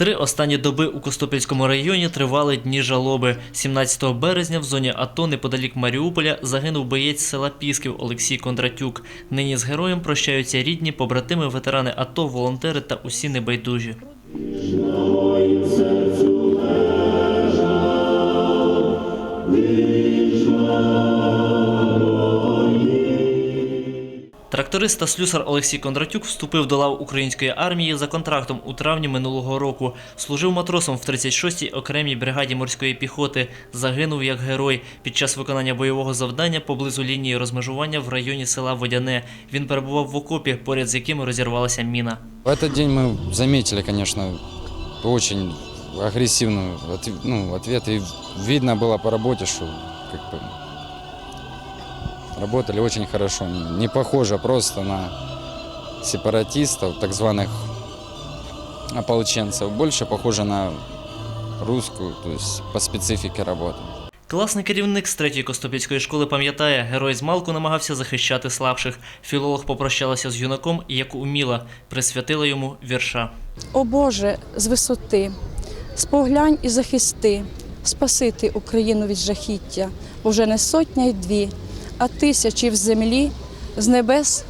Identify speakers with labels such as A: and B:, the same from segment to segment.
A: Три останні доби у Костопільському районі тривали дні жалоби. 17 березня в зоні АТО неподалік Маріуполя загинув боєць села Пісків Олексій Кондратюк. Нині з героєм прощаються рідні, побратими, ветерани АТО, волонтери та усі небайдужі. Тракторист та слюсар Олексій Кондратюк вступив до лав української армії за контрактом у травні минулого року. Служив матросом в 36-й окремій бригаді морської піхоти. Загинув як герой під час виконання бойового завдання поблизу лінії розмежування в районі села Водяне. Він перебував в окопі, поряд з яким розірвалася міна.
B: В этот день мы заметили, конечно, очень агрессивную отв- ну, ответ. И видно было по работе, что как бы, работали очень хорошо. Не, похоже просто на сепаратистов, так званых ополченцев. Больше похоже на русскую, то есть по специфике работы.
A: Класний керівник з третьої Костопільської школи пам'ятає, герой з малку намагався захищати слабших. Філолог попрощалася з юнаком і як уміла, присвятила йому вірша.
C: О Боже, з висоти, споглянь і захисти, спасити Україну від жахіття, бо вже не сотня й дві, а тисячі в землі з небес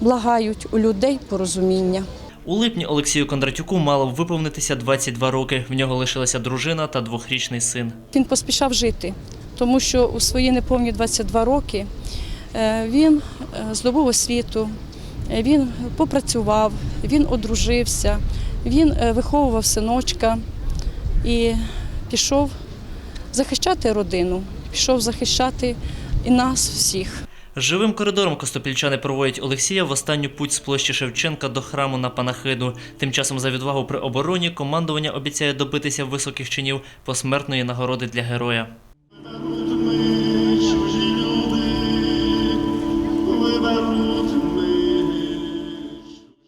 C: благають у людей порозуміння.
A: У липні Олексію Кондратюку мало б виповнитися 22 роки. В нього лишилася дружина та двохрічний син.
C: Він поспішав жити, тому що у свої неповні 22 роки е, він е, здобув освіту, е, він попрацював, він одружився, він виховував синочка і пішов захищати родину, пішов захищати і нас всіх.
A: Живим коридором костопільчани проводять Олексія в останню путь з площі Шевченка до храму на панахиду. Тим часом за відвагу при обороні командування обіцяє добитися високих чинів посмертної нагороди для героя.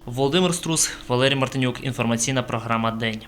A: Володимир Струс, Валерій Мартинюк. Інформаційна програма День.